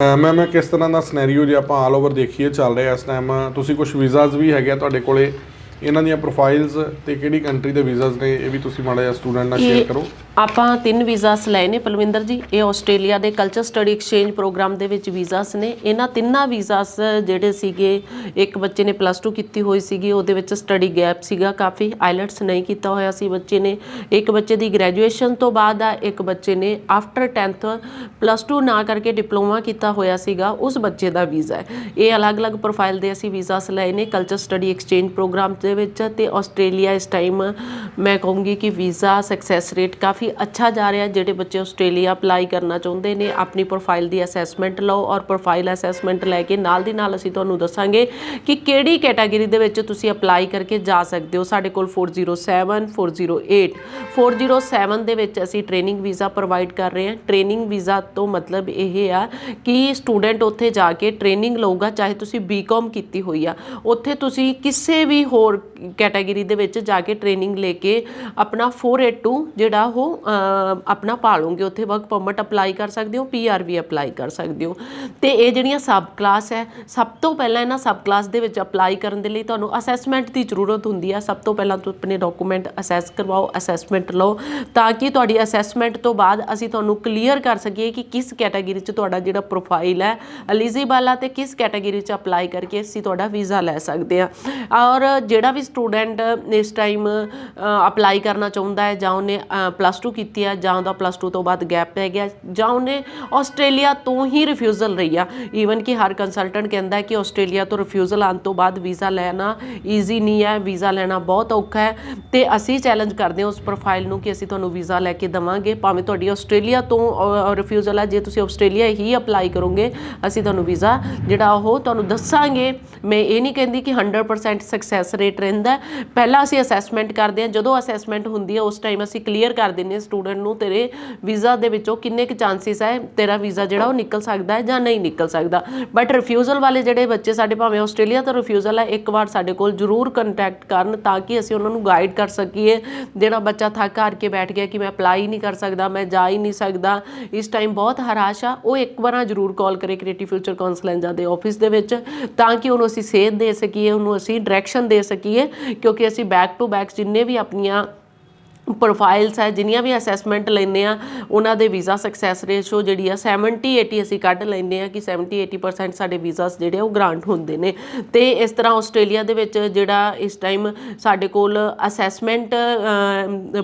ਮੈਂ ਮੈਂ ਕਿਸ ਤਰ੍ਹਾਂ ਦਾ ਸਿਨੈਰੀਓ ਜੇ ਆਪਾਂ ਆਲ ਓਵਰ ਦੇਖੀਏ ਚੱਲ ਰਿਹਾ ਇਸ ਟਾਈਮ ਤੁਸੀਂ ਕੁਝ ਵੀਜ਼ਾਸ ਵੀ ਹੈਗੇ ਆ ਤੁਹਾਡੇ ਕੋਲੇ ਇਹਨਾਂ ਦੀਆਂ ਪ੍ਰੋਫਾਈਲਸ ਤੇ ਕਿਹੜੀ ਕੰਟਰੀ ਦੇ ਵੀਜ਼ਾਸ ਨੇ ਇਹ ਵੀ ਤੁਸੀਂ ਮਾੜਾ ਜਿਹਾ ਸਟੂਡੈਂਟ ਨਾਲ ਸ਼ੇਅਰ ਕਰੋ। ਆਪਾਂ ਤਿੰਨ ਵੀਜ਼ਾਸ ਲਏ ਨੇ ਪਲਵਿੰਦਰ ਜੀ, ਇਹ ਆਸਟ੍ਰੇਲੀਆ ਦੇ ਕਲਚਰ ਸਟੱਡੀ ਐਕਸਚੇਂਜ ਪ੍ਰੋਗਰਾਮ ਦੇ ਵਿੱਚ ਵੀਜ਼ਾਸ ਨੇ। ਇਹਨਾਂ ਤਿੰਨਾਂ ਵੀਜ਼ਾਸ ਜਿਹੜੇ ਸੀਗੇ, ਇੱਕ ਬੱਚੇ ਨੇ ਪਲੱਸ 2 ਕੀਤੀ ਹੋਈ ਸੀਗੀ, ਉਹਦੇ ਵਿੱਚ ਸਟੱਡੀ ਗੈਪ ਸੀਗਾ ਕਾਫੀ ਆਈਲਟਸ ਨਹੀਂ ਕੀਤਾ ਹੋਇਆ ਸੀ ਬੱਚੇ ਨੇ। ਇੱਕ ਬੱਚੇ ਦੀ ਗ੍ਰੈਜੂਏਸ਼ਨ ਤੋਂ ਬਾਅਦ ਆ, ਇੱਕ ਬੱਚੇ ਨੇ ਆਫਟਰ 10th ਪਲੱਸ 2 ਨਾ ਕਰਕੇ ਡਿਪਲੋਮਾ ਕੀਤਾ ਹੋਇਆ ਸੀਗਾ, ਉਸ ਬੱਚੇ ਦਾ ਵੀਜ਼ਾ ਹੈ। ਇਹ ਅਲੱਗ-ਅਲੱਗ ਪ੍ਰੋਫਾਈਲ ਦੇ ਅਸੀਂ ਵੀਜ਼ਾਸ ਲਏ ਨੇ ਕਲਚਰ ਸਟੱਡੀ ਐਕਸਚੇਂਜ ਪ੍ਰੋਗਰਾਮ ਦੇ ਵਿੱਚ ਤੇ ਆਸਟ੍ਰੇਲੀਆ ਇਸ ਟਾਈਮ ਮੈਂ ਕਹੂੰਗੀ ਕਿ ਵੀਜ਼ਾ ਸਕਸੈਸ ਰੇਟ ਕਾਫੀ ਅੱਛਾ ਜਾ ਰਿਹਾ ਜਿਹੜੇ ਬੱਚੇ ਆਸਟ੍ਰੇਲੀਆ ਅਪਲਾਈ ਕਰਨਾ ਚਾਹੁੰਦੇ ਨੇ, ਆਪਣੀ ਪ੍ਰੋਫਾਈਲ ਦੀ ਅਸੈਸਮੈਂਟ ਲਓ ਔਰ ਪ੍ਰੋਫਾਈਲ ਅਸੈਸਮੈਂਟ ਲੈ ਕੇ ਨਾਲ ਦੀ ਨਾਲ ਅਸੀਂ ਤੁਹਾਨੂੰ ਦੱਸਾਂਗੇ ਕਿ ਕਿਹੜੀ ਕੈਟਾਗਰੀ ਦੇ ਵਿੱਚ ਤੁਸੀਂ ਅਪਲਾਈ ਕਰਕੇ ਜਾ ਸਕਦੇ ਹੋ। ਸਾਡੇ ਕੋਲ 407 408 407 ਦੇ ਵਿੱਚ ਅਸੀਂ ਟ੍ਰੇਨਿੰਗ ਵੀਜ਼ਾ ਪ੍ਰੋਵਾਈਡ ਕਰ ਰਹੇ ਹਾਂ। ਟ੍ਰੇਨਿੰਗ ਵੀਜ਼ਾ ਤੋਂ ਮਤਲਬ ਇਹ ਆ ਕਿ ਸਟੂਡੈਂਟ ਉੱਥੇ ਜਾ ਕੇ ਟ੍ਰੇਨਿੰਗ ਲਊਗਾ, ਚਾਹੇ ਤੁਸੀਂ ਬੀਕਾਮ ਕੀਤੀ ਹੋਈ ਆ। ਉੱਥੇ ਤੁਸੀਂ ਕਿਸੇ ਵੀ ਹੋਰ ਕੈਟਾਗਰੀ ਦੇ ਵਿੱਚ ਜਾ ਕੇ ਟ੍ਰੇਨਿੰਗ ਲੈ ਕੇ ਆਪਣਾ 482 ਜਿਹੜਾ ਉਹ ਅਹ, ਆਪਣਾ ਪਾਲੋਗੇ ਉੱਥੇ ਵਰਕ ਪਰਮਿਟ ਅਪਲਾਈ ਕਰ ਸਕਦੇ ਹੋ ਪੀਆਰ ਵੀ ਅਪਲਾਈ ਕਰ ਸਕਦੇ ਹੋ। ਤੇ ਇਹ ਜਿਹੜੀਆਂ ਸਬ ਕਲਾਸ ਹੈ ਸਭ ਤੋਂ ਪਹਿਲਾਂ ਇਹਨਾਂ ਸਬ ਕਲਾਸ ਦੇ ਵਿੱਚ ਅਪਲਾਈ ਕਰਨ ਦੇ ਲਈ ਤੁਹਾਨੂੰ ਅਸੈਸਮੈਂਟ ਦੀ ਜ਼ਰੂਰਤ ਹੁੰਦੀ ਆ। ਸਭ ਤੋਂ ਪਹਿਲਾਂ ਤੁਸੀਂ ਆਪਣੇ ਡਾਕੂਮੈਂਟ ਅਸੈਸ ਕਰਵਾਓ ਅਸੈਸਮੈਂਟ ਲਓ ਤਾਂ ਕਿ ਤੁਹਾਡੀ ਅਸੈਸਮੈਂਟ ਤੋਂ ਬਾਅਦ ਅਸੀਂ ਤੁਹਾਨੂੰ ਕਲੀਅਰ ਕਰ ਸਕੀਏ ਕਿ ਕਿਸ ਕੈਟਾਗਰੀ 'ਚ ਤੁਹਾਡਾ ਜਿਹੜਾ ਪ੍ਰੋਫਾਈਲ ਹੈ ਐਲੀਜੀਬਲ ਆ ਤੇ ਕਿਸ ਕੈਟਾਗਰੀ 'ਚ ਅਪਲਾਈ ਕਰਕੇ ਅਸੀਂ ਤੁਹਾਡਾ ਵੀਜ਼ਾ ਲੈ ਸਕਦੇ ਆ। ਔਰ ਜਿਹੜਾ ਵੀ ਸਟੂਡੈਂਟ ਇਸ ਟਾਈਮ ਅਪਲਾਈ ਕਰਨਾ ਚਾਹੁੰਦਾ ਹੈ ਜਾਂ ਉਹਨੇ ਪਲੱਸ ਪਲੱਸ 2 ਕੀਤੀ ਆ, ਜਾਂ ਉਹਦਾ ਪਲੱਸ 2 ਤੋਂ ਬਾਅਦ ਗੈਪ ਪੈ ਗਿਆ, ਜਾਂ ਉਹਨੇ ਆਸਟ੍ਰੇਲੀਆ ਤੋਂ ਹੀ ਰਿਫਿਊਜ਼ਲ ਰਹੀ ਆ। ਈਵਨ ਕਿ ਹਰ ਕੰਸਲਟੈਂਟ ਕਹਿੰਦਾ ਕਿ ਆਸਟ੍ਰੇਲੀਆ ਤੋਂ ਰਿਫਿਊਜ਼ਲ ਆਉਣ ਤੋਂ ਬਾਅਦ ਵੀਜ਼ਾ ਲੈਣਾ ਈਜ਼ੀ ਨਹੀਂ ਹੈ ਵੀਜ਼ਾ ਲੈਣਾ ਬਹੁਤ ਔਖਾ ਹੈ। ਤੇ ਅਸੀਂ ਚੈਲੰਜ ਕਰਦੇ ਹਾਂ ਉਸ ਪ੍ਰੋਫਾਈਲ ਨੂੰ ਕਿ ਅਸੀਂ ਤੁਹਾਨੂੰ ਵੀਜ਼ਾ ਲੈ ਕੇ ਦਵਾਂਗੇ। ਭਾਵੇਂ ਤੁਹਾਡੀ ਆਸਟ੍ਰੇਲੀਆ ਤੋਂ ਰਿਫਿਊਜ਼ਲ ਹੈ ਜੇ ਤੁਸੀਂ ਆਸਟ੍ਰੇਲੀਆ ਹੀ ਅਪਲਾਈ ਕਰੋਗੇ, ਅਸੀਂ ਤੁਹਾਨੂੰ ਵੀਜ਼ਾ ਜਿਹੜਾ ਉਹ ਤੁਹਾਨੂੰ ਦੱਸਾਂਗੇ। ਮੈਂ ਇਹ ਨਹੀਂ ਕਹਿੰਦੀ ਕਿ 100% ਸਕਸੈਸ ਰੇਟ ਰਹਿੰਦਾ ਪਹਿਲਾਂ ਅਸੀਂ ਅਸੈਸਮੈਂਟ ਕਰਦੇ ਹਾਂ। ਜਦੋਂ ਅਸੈਸਮੈਂਟ ਹੁੰਦੀ ਹੈ, ਉਸ ਟਾਈਮ ਅਸੀਂ ਕਲੀਅਰ ਕਰ ਦਿੰਦੇ ਹਾਂ ਸਟੂਡੈਂਟ ਨੂੰ ਤੇਰੇ ਵੀਜ਼ਾ ਦੇ ਵਿੱਚੋਂ ਕਿੰਨੇ ਕੁ ਚਾਂਸਿਸ ਹੈ ਤੇਰਾ ਵੀਜ਼ਾ ਜਿਹੜਾ ਉਹ ਨਿਕਲ ਸਕਦਾ ਹੈ ਜਾਂ ਨਹੀਂ ਨਿਕਲ ਸਕਦਾ। ਬਟ ਰਿਫਿਊਜ਼ਲ ਵਾਲੇ ਜਿਹੜੇ ਬੱਚੇ ਸਾਡੇ ਭਾਵੇਂ ਆਸਟ੍ਰੇਲੀਆ ਤੋਂ ਰਿਫਿਊਜ਼ਲ ਹੈ ਇੱਕ ਵਾਰ ਸਾਡੇ ਕੋਲ ਜ਼ਰੂਰ ਕੰਟੈਕਟ ਕਰਨ ਤਾਂ ਕਿ ਅਸੀਂ ਉਹਨਾਂ ਨੂੰ ਗਾਈਡ ਕਰ ਸਕੀਏ। ਜਿਹੜਾ ਬੱਚਾ ਥੱਕ ਹਾਰ ਕੇ ਬੈਠ ਗਿਆ ਕਿ ਮੈਂ ਅਪਲਾਈ ਨਹੀਂ ਕਰ ਸਕਦਾ, ਮੈਂ ਜਾ ਹੀ ਨਹੀਂ ਸਕਦਾ, ਇਸ ਟਾਈਮ ਬਹੁਤ ਹਰਾਸ਼ ਆ, ਉਹ ਇੱਕ ਵਾਰਾਂ ਜ਼ਰੂਰ ਕਾਲ ਕਰੇ ਕ੍ਰੀਏਟਿਵ ਫਿਊਚਰ ਕਾਉਂਸਲੈਂਜਾ ਦੇ ਆਫਿਸ ਦੇ ਵਿੱਚ ਤਾਂ ਕਿ ਉਹਨੂੰ ਅਸੀਂ ਸੇਧ ਦੇ ਸਕੀਏ, ਉਹਨੂੰ ਅਸੀਂ ਡਾਇਰੈਕਸ਼ਨ ਦੇ ਸਕੀਏ, ਕਿਉਂਕਿ ਅਸੀਂ ਬੈਕ ਟੂ ਬੈਕ ਜਿੰਨੇ ਵੀ ਆਪਣੀਆਂ ਪ੍ਰੋਫਾਈਲਸ ਹੈ, ਜਿੰਨੀਆਂ ਵੀ ਅਸੈਸਮੈਂਟ ਲੈਂਦੇ ਆ ਉਹਨਾਂ ਦੇ ਵੀਜ਼ਾ ਸਕਸੈਸ ਰੇਸ਼ੋ ਜਿਹੜੀ ਆ 70 80 ਅਸੀਂ ਕੱਢ ਲੈਂਦੇ ਆ ਕਿ 70 80% ਸਾਡੇ ਵੀਜ਼ਾਸ ਜਿਹੜੇ ਉਹ ਗ੍ਰਾਂਟ ਹੁੰਦੇ ਨੇ। ਤੇ ਇਸ ਤਰ੍ਹਾਂ ਆਸਟ੍ਰੇਲੀਆ ਦੇ ਵਿੱਚ ਜਿਹੜਾ ਇਸ ਟਾਈਮ ਸਾਡੇ ਕੋਲ ਅਸੈਸਮੈਂਟ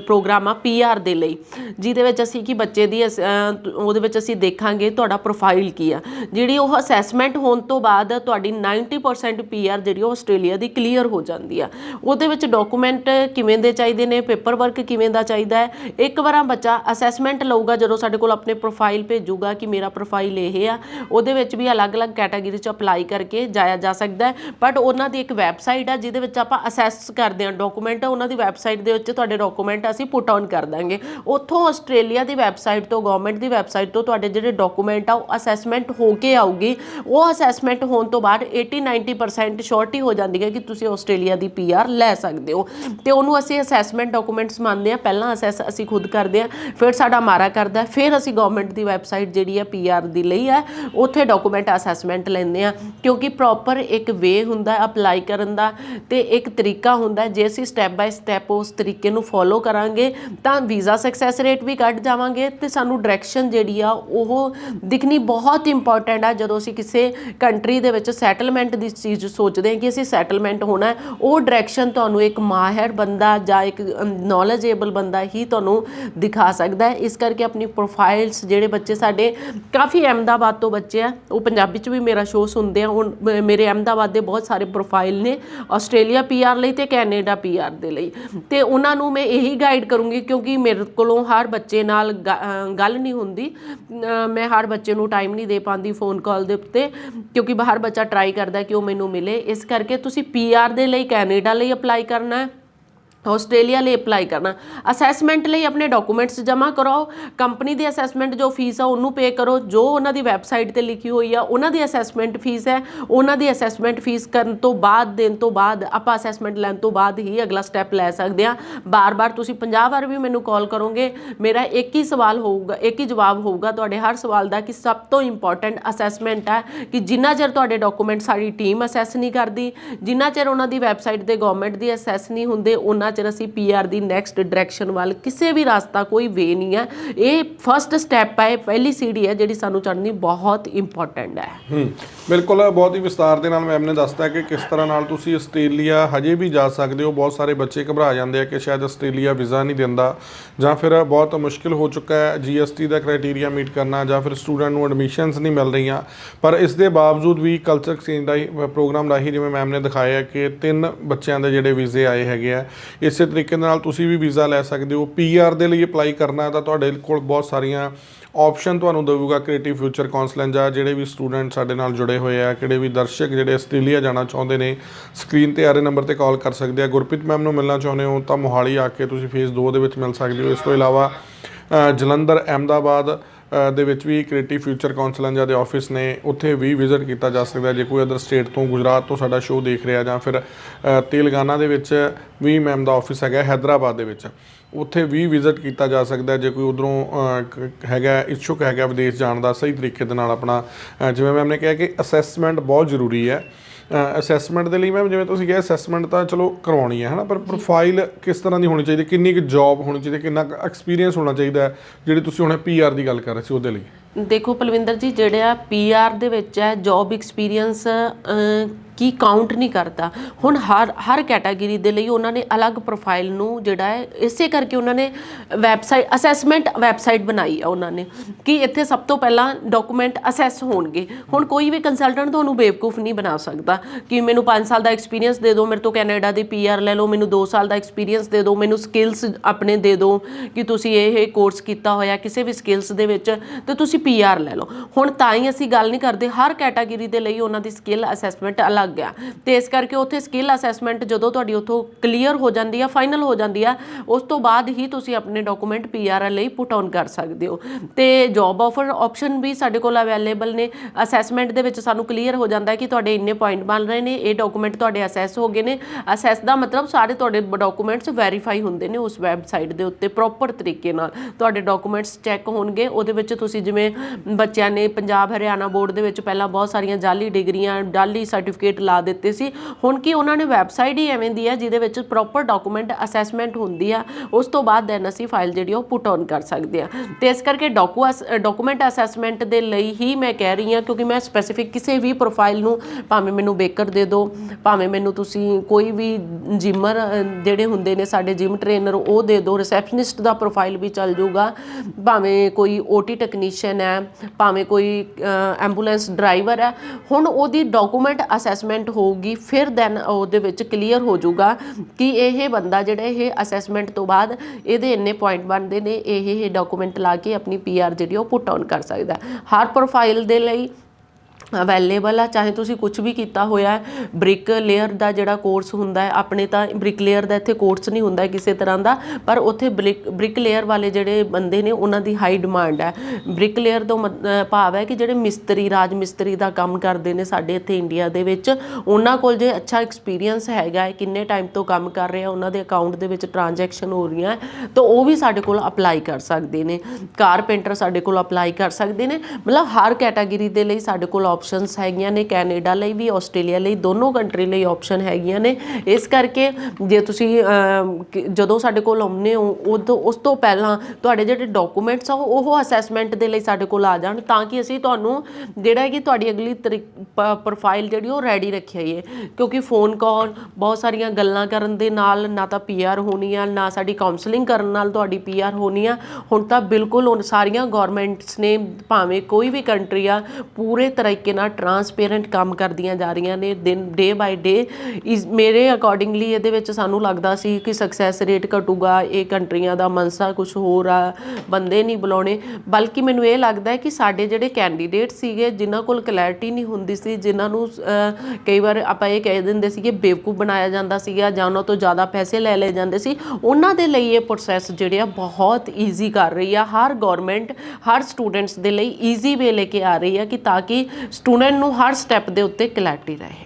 ਪ੍ਰੋਗਰਾਮ ਆ ਪੀਆਰ ਦੇ ਲਈ, ਜਿਹਦੇ ਵਿੱਚ ਅਸੀਂ ਕਿ ਬੱਚੇ ਦੀ ਅਸ- ਉਹਦੇ ਵਿੱਚ ਅਸੀਂ ਦੇਖਾਂਗੇ ਤੁਹਾਡਾ ਪ੍ਰੋਫਾਈਲ ਕੀ ਆ। ਜਿਹੜੀ ਉਹ ਅਸੈਸਮੈਂਟ ਹੋਣ ਤੋਂ ਬਾਅਦ ਤੁਹਾਡੀ 90% ਪੀਆਰ ਜਿਹੜੀ ਉਹ ਆਸਟ੍ਰੇਲੀਆ ਦੀ ਕਲੀਅਰ ਹੋ ਜਾਂਦੀ ਆ। ਉਹਦੇ ਵਿੱਚ ਡਾਕੂਮੈਂਟ ਕਿਵੇਂ ਦੇ ਚਾਹੀਦੇ ਨੇ ਪੇਪਰ ਵਰਕ ਕਿਵੇਂ ਦਾ ਚਾਹੀਦਾ ਹੈ। ਇੱਕ ਵਾਰਾਂ ਬੱਚਾ ਅਸੈਸਮੈਂਟ ਲਊਗਾ, ਜਦੋਂ ਸਾਡੇ ਕੋਲ ਆਪਣੇ ਪ੍ਰੋਫਾਈਲ ਭੇਜੂਗਾ ਕਿ ਮੇਰਾ ਪ੍ਰੋਫਾਈਲ ਇਹ ਆ, ਉਹਦੇ ਵਿੱਚ ਵੀ ਅਲੱਗ-ਅਲੱਗ ਕੈਟਾਗਰੀ ਚ ਅਪਲਾਈ ਕਰਕੇ ਜਾਇਆ ਜਾ ਸਕਦਾ ਹੈ। ਬਟ ਉਹਨਾਂ ਦੀ ਇੱਕ ਵੈਬਸਾਈਟ ਆ, ਜਿਹਦੇ ਵਿੱਚ ਆਪਾਂ ਅਸੈਸ ਕਰਦੇ ਹਾਂ ਡਾਕੂਮੈਂਟ ਉਹਨਾਂ ਦੀ ਵੈਬਸਾਈਟ ਦੇ ਵਿੱਚ ਤੁਹਾਡੇ ਡਾਕੂਮੈਂਟ ਅਸੀਂ ਪੁੱਟ ਆਨ ਕਰ ਦਾਂਗੇ। ਉੱਥੋਂ ਆਸਟ੍ਰੇਲੀਆ ਦੀ ਵੈਬਸਾਈਟ ਤੋਂ ਗਵਰਨਮੈਂਟ ਦੀ ਵੈਬਸਾਈਟ ਤੋਂ ਤੁਹਾਡੇ ਜਿਹੜੇ ਡਾਕੂਮੈਂਟ ਆ, ਉਹ ਅਸੈਸਮੈਂਟ ਹੋ ਕੇ ਆਊਗੀ। ਉਹ ਅਸੈਸਮੈਂਟ ਹੋਣ ਤੋਂ ਬਾਅਦ 80 90% ਸ਼ੋਰਟੀ ਹੋ ਜਾਂਦੀ ਹੈ ਕਿ ਤੁਸੀਂ ਆਸਟ੍ਰੇਲੀਆ ਦੀ ਪੀਆਰ ਲੈ ਸਕਦੇ ਹੋ। ਤੇ ਉਹਨੂੰ ਅਸੀਂ ਅਸੈਸਮੈਂਟ ਡਾਕੂਮੈਂਟਸ ਮੰਨ ਮੰਨਦੇ ਆ, ਪਹਿਲਾਂ ਅਸੈਸ ਅਸੀਂ ਖੁਦ ਕਰਦੇ ਆ, ਫਿਰ ਸਾਡਾ ਮਾਰਾ ਕਰਦਾ ਫਿਰ ਅਸੀਂ ਗਵਰਨਮੈਂਟ ਦੀ ਵੈਬਸਾਈਟ ਜਿਹੜੀ ਆ ਪੀਆਰ ਦੀ ਲਈ ਹੈ, ਉੱਥੇ ਡਾਕੂਮੈਂਟ ਅਸੈਸਮੈਂਟ ਲੈਂਦੇ ਆ, ਕਿਉਂਕਿ ਪ੍ਰੋਪਰ ਇੱਕ ਵੇ ਹੁੰਦਾ ਅਪਲਾਈ ਕਰਨ ਦਾ ਤੇ ਇੱਕ ਤਰੀਕਾ ਹੁੰਦਾ ਜੇ ਅਸੀਂ ਸਟੈਪ ਬਾਈ ਸਟੈਪ ਉਸ ਤਰੀਕੇ ਨੂੰ ਫੋਲੋ ਕਰਾਂਗੇ, ਤਾਂ ਵੀਜ਼ਾ ਸਕਸੈਸ ਰੇਟ ਵੀ ਕੱਢ ਜਾਵਾਂਗੇ ਤੇ ਸਾਨੂੰ ਡਾਇਰੈਕਸ਼ਨ ਜਿਹੜੀ ਆ, ਉਹ ਦਿਖਣੀ ਬਹੁਤ ਇੰਪੋਰਟੈਂਟ ਆ, ਜਦੋਂ ਅਸੀਂ ਕਿਸੇ ਕੰਟਰੀ ਦੇ ਵਿੱਚ ਸੈਟਲਮੈਂਟ ਦੀ ਚੀਜ਼ ਸੋਚਦੇ ਹਾਂ ਕਿ ਅਸੀਂ ਸੈਟਲਮੈਂਟ ਹੋਣਾ ਉਹ ਡਾਇਰੈਕਸ਼ਨ ਤੁਹਾਨੂੰ ਇੱਕ ਮਾਹਿਰ ਬੰਦਾ ਜਾਂ ਇੱਕ ਨੌਲੇਜ ਨੌਲੇਜੇਬਲ ਬੰਦਾ ਹੀ ਤੁਹਾਨੂੰ ਦਿਖਾ ਸਕਦਾ ਹੈ। ਇਸ ਕਰਕੇ ਆਪਣੀ ਪ੍ਰੋਫਾਈਲਸ ਜਿਹੜੇ ਬੱਚੇ ਸਾਡੇ ਕਾਫੀ ਅਹਿਮਦਾਬਾਦ ਤੋਂ ਬੱਚੇ ਆ, ਉਹ ਪੰਜਾਬੀ ਚ ਵੀ ਮੇਰਾ ਸ਼ੋਅ ਸੁਣਦੇ ਆ। ਹੁਣ ਮੇਰੇ ਅਹਿਮਦਾਬਾਦ ਦੇ ਬਹੁਤ ਸਾਰੇ ਪ੍ਰੋਫਾਈਲ ਨੇ, ਆਸਟ੍ਰੇਲੀਆ ਪੀਆਰ ਲਈ ਤੇ ਕੈਨੇਡਾ ਪੀਆਰ ਦੇ ਲਈ। ਤੇ ਉਹਨਾਂ ਨੂੰ ਮੈਂ ਇਹੀ ਗਾਈਡ ਕਰੂੰਗੀ ਕਿਉਂਕਿ ਮੇਰੇ ਕੋਲੋਂ ਹਰ ਬੱਚੇ ਨਾਲ ਗੱਲ ਨਹੀਂ ਹੁੰਦੀ। ਮੈਂ ਹਰ ਬੱਚੇ ਨੂੰ ਟਾਈਮ ਨਹੀਂ ਦੇ ਪਾਉਂਦੀ ਫੋਨ ਕਾਲ ਦੇ ਉੱਤੇ, ਕਿਉਂਕਿ ਬਾਹਰ ਬੱਚਾ ਟਰਾਈ ਕਰਦਾ ਕਿ ਉਹ ਮੈਨੂੰ ਮਿਲੇ। ਇਸ ਕਰਕੇ ਤੁਸੀਂ ਪੀਆਰ ਦੇ ਲਈ, ਕੈਨੇਡਾ ਲਈ ਅਪਲਾਈ ਕਰਨਾ ਹੈ। ਆਸਟ੍ਰੇਲੀਆ ਲਈ ਅਪਲਾਈ ਕਰਨਾ। ਅਸੈਸਮੈਂਟ ਲਈ ਆਪਣੇ ਡਾਕੂਮੈਂਟਸ ਜਮ੍ਹਾਂ ਕਰਾਓ। ਕੰਪਨੀ ਦੀ ਅਸੈਸਮੈਂਟ ਜੋ ਫੀਸ ਆ, ਉਹਨੂੰ ਪੇ ਕਰੋ। ਜੋ ਉਹਨਾਂ ਦੀ ਵੈਬਸਾਈਟ ਤੇ ਲਿਖੀ ਹੋਈ ਆ, ਉਹਨਾਂ ਦੀ ਅਸੈਸਮੈਂਟ ਫੀਸ ਹੈ। ਉਹਨਾਂ ਦੀ ਅਸੈਸਮੈਂਟ ਫੀਸ ਕਰਨ ਤੋਂ ਬਾਅਦ, ਦੇਣ ਤੋਂ ਬਾਅਦ, ਆਪਾਂ ਅਸੈਸਮੈਂਟ ਲੈਣ ਤੋਂ ਬਾਅਦ ਹੀ ਅਗਲਾ ਸਟੈਪ ਲੈ ਸਕਦੇ ਆ। ਬਾਰ-ਬਾਰ ਤੁਸੀਂ 50 ਵਾਰ ਵੀ ਮੈਨੂੰ ਕਾਲ ਕਰੋਗੇ। ਮੇਰਾ ਇੱਕ ਹੀ ਸਵਾਲ ਹੋਊਗਾ, ਇੱਕ ਹੀ ਜਵਾਬ ਹੋਊਗਾ ਤੁਹਾਡੇ ਹਰ ਸਵਾਲ ਦਾ ਕਿ ਸਭ ਤੋਂ ਇੰਪੋਰਟੈਂਟ ਅਸੈਸਮੈਂਟ ਹੈ ਕਿ ਜਿੰਨਾ ਚਿਰ ਤੁਹਾਡੇ ਡਾਕੂਮੈਂਟ ਸਾਡੀ ਟੀਮ ਅਸੈਸ ਨਹੀਂ ਕਰਦੀ, ਜਿੰਨਾ ਚਿਰ ਉਹਨਾਂ ਦੀ ਵੈਬਸਾਈਟ ਤੇ ਗਵਰਨਮੈਂਟ ਦੀ ਅਸੈਸ ਨਹੀਂ ਹੁੰਦੇ, ਉਹਨਾਂ ਚਿਰ ਅਸੀਂ ਪੀਆਰ ਦੀ ਨੈਕਸਟ ਡਾਇਰੈਕਸ਼ਨ ਵੱਲ ਕਿਸੇ ਵੀ ਰਸਤਾ ਕੋਈ ਵੇ ਨਹੀਂ ਹੈ। ਇਹ ਫਰਸਟ ਸਟੈਪ ਹੈ, ਇਹ ਪਹਿਲੀ ਸੀੜੀ ਹੈ ਜਿਹੜੀ ਸਾਨੂੰ ਚੜ੍ਹਨੀ ਬਹੁਤ ਇੰਪੋਰਟੈਂਟ ਹੈ। ਹੂੰ, ਬਿਲਕੁਲ ਬਹੁਤ ਹੀ ਵਿਸਤਾਰ ਦੇ ਨਾਲ ਮੈਮ ਨੇ ਦੱਸਤਾ ਕਿ ਕਿਸ ਤਰ੍ਹਾਂ ਨਾਲ ਤੁਸੀਂ ਆਸਟ੍ਰੇਲੀਆ ਹਜੇ ਵੀ ਜਾ ਸਕਦੇ ਹੋ। ਬਹੁਤ ਸਾਰੇ ਬੱਚੇ ਘਬਰਾ ਜਾਂਦੇ ਆ ਕਿ ਸ਼ਾਇਦ ਆਸਟ੍ਰੇਲੀਆ ਵੀਜ਼ਾ ਨਹੀਂ ਦਿੰਦਾ ਜਾਂ ਫਿਰ ਬਹੁਤ ਮੁਸ਼ਕਿਲ ਹੋ ਚੁੱਕਾ ਹੈ ਜੀਐਸਟੀ ਦਾ ਕ੍ਰਾਈਟੇਰੀਆ ਮੀਟ ਕਰਨਾ ਜਾਂ ਫਿਰ ਸਟੂਡੈਂਟ ਨੂੰ ਐਡਮਿਸ਼ਨਸ ਨਹੀਂ ਮਿਲ ਰਹੀਆਂ। ਪਰ ਇਸ ਦੇ ਬਾਵਜੂਦ ਵੀ ਕਲਚਰ ਐਕਸਚੇਂਜ ਦਾ ਪ੍ਰੋਗਰਾਮ ਰਾਹੀਂ ਜਿਵੇਂ ਮੈਮ ਨੇ ਦਿਖਾਇਆ ਕਿ ਤਿੰਨ ਬੱਚਿਆਂ ਦੇ ਜਿਹੜੇ ਵੀਜ਼ੇ ਆਏ ਹੈਗੇ ਆ ਇਸੇ ਤਰੀਕੇ ਨਾਲ ਤੁਸੀਂ ਵੀ ਵੀਜ਼ਾ ਲੈ ਸਕਦੇ ਹੋ। ਪੀਆਰ ਦੇ ਲਈ ਅਪਲਾਈ ਕਰਨਾ ਤਾਂ ਤੁਹਾਡੇ ਕੋਲ ਬਹੁਤ ਸਾਰੀਆਂ ਆਪਸ਼ਨ ਤੁਹਾਨੂੰ ਦੇਊਗਾ ਕ੍ਰੀਏਟਿਵ ਫਿਊਚਰ ਕਾਉਂਸਲੈਂਸ ਜਾਂ ਜਿਹੜੇ ਵੀ ਸਟੂਡੈਂਟ ਸਾਡੇ ਨਾਲ ਜੁੜੇ ਹੋਏ ਆ, ਕਿਹੜੇ ਵੀ ਦਰਸ਼ਕ ਜਿਹੜੇ ਆਸਟ੍ਰੇਲੀਆ ਜਾਣਾ ਚਾਹੁੰਦੇ ਨੇ ਸਕਰੀਨ ਤੇ ਆ ਰਹੇ ਨੰਬਰ ਤੇ ਕਾਲ ਕਰ ਸਕਦੇ ਆ। ਗੁਰਪ੍ਰੀਤ ਮੈਮ ਨੂੰ ਮਿਲਣਾ ਚਾਹੁੰਦੇ ਹੋ ਤਾਂ ਮੋਹਾਲੀ ਆ ਕੇ ਤੁਸੀਂ ਫੇਜ਼ 2 ਦੇ ਵਿੱਚ ਮਿਲ ਸਕਦੇ ਹੋ। ਇਸ ਤੋਂ ਇਲਾਵਾ ਜਲੰਧਰ, ਅਹਿਮਦਾਬਾਦ ਦੇ ਵਿੱਚ ਵੀ ਕ੍ਰੀਏਟਿਵ ਫਿਊਚਰ ਕਾਉਂਸਲੈਂਸ ਦੇ ਆਫਿਸ ਨੇ ਉੱਥੇ ਵੀ ਵਿਜ਼ਿਟ ਕੀਤਾ ਜਾ ਸਕਦਾ ਜੇ ਕੋਈ ਅਦਰ ਸਟੇਟ ਤੋਂ ਗੁਜਰਾਤ ਤੋਂ ਸਾਡਾ ਸ਼ੋਅ ਦੇਖ ਰਿਹਾ ਜਾਂ ਫਿਰ ਤੇਲੰਗਾਨਾ ਦੇ ਵਿੱਚ ਵੀ ਮੈਮ ਦਾ ਆਫਿਸ ਹੈਗਾ ਹੈਦਰਾਬਾਦ ਦੇ ਵਿੱਚ। ਉੱਥੇ ਵੀ ਵਿਜ਼ਿਟ ਕੀਤਾ ਜਾ ਸਕਦਾ ਜੇ ਕੋਈ ਉਧਰੋਂ ਹੈਗਾ, ਇਛੁਕ ਹੈਗਾ ਵਿਦੇਸ਼ ਜਾਣ ਦਾ, ਸਹੀ ਤਰੀਕੇ ਦੇ ਨਾਲ ਆਪਣਾ ਜਿਵੇਂ ਮੈਮ ਨੇ ਕਿਹਾ ਕਿ ਅਸੈਸਮੈਂਟ ਬਹੁਤ ਜ਼ਰੂਰੀ ਹੈ। ਅਸੈਸਮੈਂਟ ਦੇ ਲਈ ਮੈਮ ਜਿਵੇਂ ਤੁਸੀਂ ਕਿਹਾ ਅਸੈਸਮੈਂਟ ਤਾਂ ਚਲੋ ਕਰਵਾਉਣੀ ਹੈ ਹਨਾ? ਪਰ ਪ੍ਰੋਫਾਈਲ ਕਿਸ ਤਰ੍ਹਾਂ ਦੀ ਹੋਣੀ ਚਾਹੀਦੀ? ਕਿੰਨੀ ਕੁ ਜੌਬ ਹੋਣੀ ਚਾਹੀਦੀ? ਕਿੰਨਾ ਕੁ ਐਕਸਪੀਰੀਅੰਸ ਹੋਣਾ ਚਾਹੀਦਾ ਜਿਹੜੀ ਤੁਸੀਂ ਹੁਣ ਪੀਆਰ ਦੀ ਗੱਲ ਕਰ ਰਹੇ ਸੀ ਉਹਦੇ ਲਈ। ਦੇਖੋ ਪਲਵਿੰਦਰ ਜੀ ਜਿਹੜਾ ਪੀਆਰ ਦੇ ਵਿੱਚ ਹੈ ਜੌਬ ਐਕਸਪੀਰੀਅੰਸ ਕੀ ਕਾਊਂਟ ਨਹੀਂ ਕਰਦਾ। ਹੁਣ ਹਰ ਹਰ ਕੈਟਾਗਰੀ ਦੇ ਲਈ ਉਹਨਾਂ ਨੇ ਅਲੱਗ ਪ੍ਰੋਫਾਈਲ ਨੂੰ ਜਿਹੜਾ ਹੈ, ਇਸੇ ਕਰਕੇ ਉਹਨਾਂ ਨੇ ਵੈਬਸਾਈਟ ਅਸੈਸਮੈਂਟ ਵੈਬਸਾਈਟ ਬਣਾਈ ਆ ਉਹਨਾਂ ਨੇ ਕਿ ਇੱਥੇ ਸਭ ਤੋਂ ਪਹਿਲਾਂ ਡਾਕੂਮੈਂਟ ਅਸੈਸ ਹੋਣਗੇ। ਹੁਣ ਕੋਈ ਵੀ ਕੰਸਲਟੈਂਟ ਤੁਹਾਨੂੰ ਬੇਵਕੂਫ ਨਹੀਂ ਬਣਾ ਸਕਦਾ ਕਿ ਮੈਨੂੰ 5 ਸਾਲ ਦਾ ਐਕਸਪੀਰੀਅੰਸ ਦੇ ਦਿਓ, ਮੇਰੇ ਤੋਂ ਕੈਨੇਡਾ ਦੀ ਪੀਆਰ ਲੈ ਲਓ, ਮੈਨੂੰ 2 ਸਾਲ ਦਾ ਐਕਸਪੀਰੀਅੰਸ ਦੇ ਦਿਓ, ਮੈਨੂੰ ਸਕਿੱਲਸ ਆਪਣੇ ਦੇ ਦਿਓ ਕਿ ਤੁਸੀਂ ਇਹ ਕੋਰਸ ਕੀਤਾ ਹੋਇਆ, ਕਿਸੇ ਵੀ ਸਕਿੱਲਸ ਦੇ ਵਿੱਚ, ਤੇ ਤੁਸੀਂ ਪੀਆਰ ਲੈ ਲਓ। ਹੁਣ ਤਾਂ ਹੀ ਅਸੀਂ ਗੱਲ ਨਹੀਂ ਕਰਦੇ, ਹਰ ਕੈਟਾਗਰੀ ਦੇ ਲਈ ਉਹਨਾਂ ਦੀ ਸਕਿੱਲ ਅਸੈਸਮੈਂਟ ਅਲੱਗ ਆ ਤੇ ਇਸ ਕਰਕੇ ਉੱਥੇ ਸਕਿੱਲ ਅਸੈਸਮੈਂਟ ਜਦੋਂ ਤੁਹਾਡੀ ਉੱਥੋਂ ਕਲੀਅਰ ਹੋ ਜਾਂਦੀ ਆ ਫਾਈਨਲ ਹੋ ਜਾਂਦੀ ਆ, ਉਸ ਤੋਂ ਬਾਅਦ ਹੀ ਤੁਸੀਂ ਆਪਣੇ ਡਾਕੂਮੈਂਟ ਪੀਆਰ ਲਈ ਪੁੱਟ ਔਨ ਕਰ ਸਕਦੇ ਹੋ। ਤੇ ਜੌਬ ਆਫਰ ਆਪਸ਼ਨ ਵੀ ਸਾਡੇ ਕੋਲ ਅਵੇਲੇਬਲ ਨੇ। ਅਸੈਸਮੈਂਟ ਦੇ ਵਿੱਚ ਸਾਨੂੰ ਕਲੀਅਰ ਹੋ ਜਾਂਦਾ ਕਿ ਤੁਹਾਡੇ ਇੰਨੇ ਪੁਆਇੰਟ ਬਣ ਰਹੇ ਨੇ, ਇਹ ਡਾਕੂਮੈਂਟ ਤੁਹਾਡੇ ਅਸੈਸ ਹੋ ਗਏ ਨੇ। ਅਸੈਸ ਦਾ ਮਤਲਬ ਸਾਰੇ ਤੁਹਾਡੇ ਡਾਕੂਮੈਂਟਸ ਵੈਰੀਫਾਈ ਹੁੰਦੇ ਨੇ ਉਸ ਵੈਬਸਾਈਟ ਦੇ ਉੱਤੇ ਪ੍ਰੋਪਰ ਤਰੀਕੇ ਨਾਲ। ਤੁਹਾਡੇ ਡਾਕੂਮੈਂਟਸ ਚੈੱਕ ਹੋਣਗੇ, ਉਹਦੇ ਵਿੱਚ ਤੁਸੀਂ ਜਿਵੇਂ ਬੱਚਿਆਂ ਨੇ ਪੰਜਾਬ ਹਰਿਆਣਾ ਬੋਰਡ ਦੇ ਵਿੱਚ ਪਹਿਲਾਂ ਬਹੁਤ ਸਾਰੀਆਂ ਜਾਲੀ ਡਿਗਰੀਆਂ ਜਾਲੀ ਸਰਟੀਫਿਕੇਟ ਲਾ ਦਿੱਤੇ ਸੀ। ਹੁਣ ਕੀ ਉਹਨਾਂ ਨੇ ਵੈਬਸਾਈਟ ਹੀ ਐਵੇਂ ਦੀ ਹੈ ਜਿਹਦੇ ਵਿੱਚ ਪ੍ਰੋਪਰ ਡਾਕੂਮੈਂਟ ਅਸੈਸਮੈਂਟ ਹੁੰਦੀ ਆ, ਉਸ ਤੋਂ ਬਾਅਦ ਦੈਨ ਅਸੀਂ ਫਾਈਲ ਜਿਹੜੀ ਉਹ ਪੁਟ ਔਨ ਕਰ ਸਕਦੇ ਆ। ਤੇ ਇਸ ਕਰਕੇ ਡਾਕੂਮੈਂਟ ਅਸੈਸਮੈਂਟ ਦੇ ਲਈ ਹੀ ਮੈਂ ਕਹਿ ਰਹੀ ਹਾਂ ਕਿਉਂਕਿ ਮੈਂ ਸਪੈਸੀਫਿਕ ਕਿਸੇ ਵੀ ਪ੍ਰੋਫਾਈਲ ਨੂੰ, ਭਾਵੇਂ ਮੈਨੂੰ ਬੇਕਰ ਦੇ ਦਿਓ ਭਾਵੇਂ ਮੈਨੂੰ ਤੁਸੀਂ ਕੋਈ ਵੀ ਜਿਮਰ ਜਿਹੜੇ ਹੁੰਦੇ ਨੇ ਸਾਡੇ ਜਿਮ ਟ੍ਰੇਨਰ ਉਹ ਦੇ ਦਿਓ ਰਿਸੈਪਸ਼ਨਿਸਟ ਦਾ ਪ੍ਰੋਫਾਈਲ ਵੀ ਚੱਲ ਜਾਊਗਾ। ਭਾਵੇਂ ਕੋਈ ਓਟੀ ਟੈਕਨੀਸ਼ੀਅਨ ਹੈ, ਭਾਵੇਂ ਕੋਈ ਐਂਬੂਲੈਂਸ ਡਰਾਈਵਰ ਹੈ, ਹੁਣ ਉਹਦੀ ਡਾਕੂਮੈਂਟ ਅਸੈਸਮੈਂਟ ਹੋਊਗੀ, ਫਿਰ ਦੈਨ ਉਹਦੇ ਵਿੱਚ ਕਲੀਅਰ ਹੋ ਜਾਊਗਾ ਕਿ ਇਹ ਬੰਦਾ ਜਿਹੜਾ ਇਹ ਅਸੈਸਮੈਂਟ ਤੋਂ ਬਾਅਦ ਇਹਦੇ ਇੰਨੇ ਪੁਆਇੰਟ ਬਣਦੇ ਨੇ, ਇਹ ਇਹ ਡਾਕੂਮੈਂਟ ਲਾ ਕੇ ਆਪਣੀ ਪੀਆਰ ਜਿਹੜੀ ਉਹ ਪੁੱਟ ਔਨ ਕਰ ਸਕਦਾ। ਹਰ ਪ੍ਰੋਫਾਈਲ ਦੇ ਲਈ ਅਵੇਲੇਬਲ ਆ, ਚਾਹੇ ਤੁਸੀਂ ਕੁਝ ਵੀ ਕੀਤਾ ਹੋਇਆ ਬ੍ਰਿਕ ਲੇਅਰ ਦਾ ਜਿਹੜਾ ਕੋਰਸ ਹੁੰਦਾ ਹੈ, ਆਪਣੇ ਤਾਂ ਬ੍ਰਿਕ ਲੇਅਰ ਦਾ ਇੱਥੇ ਕੋਰਸ ਨਹੀਂ ਹੁੰਦਾ ਕਿਸੇ ਤਰ੍ਹਾਂ ਦਾ, ਪਰ ਉੱਥੇ ਬ੍ਰਿਕ ਬ੍ਰਿਕ ਲੇਅਰ ਵਾਲੇ ਜਿਹੜੇ ਬੰਦੇ ਨੇ, ਉਹਨਾਂ ਦੀ ਹਾਈ ਡਿਮਾਂਡ ਹੈ। ਬ੍ਰਿਕ ਲੇਅਰ ਤੋਂ ਮਤ- ਭਾਵ ਹੈ ਕਿ ਜਿਹੜੇ ਮਿਸਤਰੀ, ਰਾਜ ਮਿਸਤਰੀ ਦਾ ਕੰਮ ਕਰਦੇ ਨੇ ਸਾਡੇ ਇੱਥੇ ਇੰਡੀਆ ਦੇ ਵਿੱਚ, ਉਹਨਾਂ ਕੋਲ ਜੇ ਅੱਛਾ ਐਕਸਪੀਰੀਅੰਸ ਹੈਗਾ ਹੈ, ਕਿੰਨੇ ਟਾਈਮ ਤੋਂ ਕੰਮ ਕਰ ਰਹੇ ਆ ਉਹਨਾਂ ਦੇ ਅਕਾਊਂਟ ਦੇ ਵਿੱਚ ਟ੍ਰਾਂਜੈਕਸ਼ਨ ਹੋ ਰਹੀਆਂ ਤਾਂ ਉਹ ਵੀ ਸਾਡੇ ਕੋਲ ਅਪਲਾਈ ਕਰ ਸਕਦੇ ਨੇ। ਕਾਰਪੈਂਟਰ ਸਾਡੇ ਕੋਲ ਅਪਲਾਈ ਕਰ ਸਕਦੇ ਨੇ, ਮਤਲਬ ਹਰ ਕੈਟਾਗਰੀ ਦੇ ਲਈ ਸਾਡੇ ਕੋਲ ਆਪਸ਼ਨਸ ਹੈਗੀਆਂ ਨੇ, ਕੈਨੇਡਾ ਲਈ ਵੀ, ਆਸਟ੍ਰੇਲੀਆ ਲਈ, ਦੋਨੋਂ ਕੰਟਰੀ ਲਈ ਆਪਸ਼ਨ ਹੈਗੀਆਂ ਨੇ। ਇਸ ਕਰਕੇ ਜੇ ਤੁਸੀਂ ਜਦੋਂ ਸਾਡੇ ਕੋਲ ਆਉਂਦੇ ਹੋ, ਉਦੋਂ, ਉਸ ਤੋਂ ਪਹਿਲਾਂ ਤੁਹਾਡੇ ਜਿਹੜੇ ਡਾਕੂਮੈਂਟਸ ਆ, ਉਹ ਅਸੈਸਮੈਂਟ ਦੇ ਲਈ ਸਾਡੇ ਕੋਲ ਆ ਜਾਣ, ਤਾਂ ਕਿ ਅਸੀਂ ਤੁਹਾਨੂੰ ਜਿਹੜਾ ਹੈ ਕਿ ਤੁਹਾਡੀ ਅਗਲੀ ਪ੍ਰੋਫਾਈਲ ਜਿਹੜੀ ਉਹ ਰੈਡੀ ਰੱਖੀ ਕਿਉਂਕਿ ਫੋਨ ਕਾਲ ਬਹੁਤ ਸਾਰੀਆਂ ਗੱਲਾਂ ਕਰਨ ਦੇ ਨਾਲ ਨਾ ਤਾਂ ਪੀਆਰ ਹੋਣੀ ਆ ਨਾ ਸਾਡੀ ਕਾਉਂਸਲਿੰਗ ਕਰਨ ਨਾਲ ਤੁਹਾਡੀ ਪੀਆਰ ਹੋਣੀ ਆ ਹੁਣ ਤਾਂ ਬਿਲਕੁਲ ਹੁਣ ਸਾਰੀਆਂ ਗਵਰਨਮੈਂਟਸ ਨੇ, ਭਾਵੇਂ ਕੋਈ ਵੀ ਕੰਟਰੀ ਆ, ਪੂਰੇ ਤਰੀਕੇ ਤਰੀਕੇ ਨਾਲ ਟਰਾਂਸਪੇਰੈਂਟ ਕੰਮ ਕਰਦੀਆਂ ਜਾ ਰਹੀਆਂ ਨੇ, ਦਿਨ ਡੇ ਬਾਈ ਡੇ ਮੇਰੇ ਅਕੋਰਡਿੰਗਲੀ ਇਹਦੇ ਵਿੱਚ ਸਾਨੂੰ ਲੱਗਦਾ ਸੀ ਕਿ ਸਕਸੈਸ ਰੇਟ ਘਟੂਗਾ, ਇਹ ਕੰਟਰੀਆਂ ਦਾ ਮਨਸਾ ਕੁਝ ਹੋਰ ਆ, ਬੰਦੇ ਨਹੀਂ ਬੁਲਾਉਣੇ। ਬਲਕਿ ਮੈਨੂੰ ਇਹ ਲੱਗਦਾ ਹੈ ਕਿ ਸਾਡੇ ਜਿਹੜੇ ਕੈਂਡੀਡੇਟ ਸੀਗੇ, ਜਿਨ੍ਹਾਂ ਕੋਲ ਕਲੈਰਿਟੀ ਨਹੀਂ ਹੁੰਦੀ ਸੀ, ਜਿਨ੍ਹਾਂ ਨੂੰ ਕਈ ਵਾਰ ਆਪਾਂ ਇਹ ਕਹਿ ਦਿੰਦੇ ਸੀਗੇ ਬੇਵਕੂਫ ਬਣਾਇਆ ਜਾਂਦਾ ਸੀਗਾ ਜਾਂ ਉਹਨਾਂ ਤੋਂ ਜ਼ਿਆਦਾ ਪੈਸੇ ਲੈ ਲਏ ਜਾਂਦੇ ਸੀ, ਉਹਨਾਂ ਦੇ ਲਈ ਇਹ ਪ੍ਰੋਸੈਸ ਜਿਹੜੇ ਆ ਬਹੁਤ ਈਜ਼ੀ ਕਰ ਰਹੀ ਆ। ਹਰ ਗਵਰਨਮੈਂਟ ਹਰ ਸਟੂਡੈਂਟਸ ਦੇ ਲਈ ਈਜ਼ੀ ਵੇ ਲੈ ਕੇ ਆ ਰਹੀ ਆ ਕਿ ਤਾਂ ਕਿ ਸਟੂਡੈਂਟ ਨੂੰ ਹਰ ਸਟੈਪ ਦੇ ਉੱਤੇ ਕਲੈਰਿਟੀ ਰਹੇ।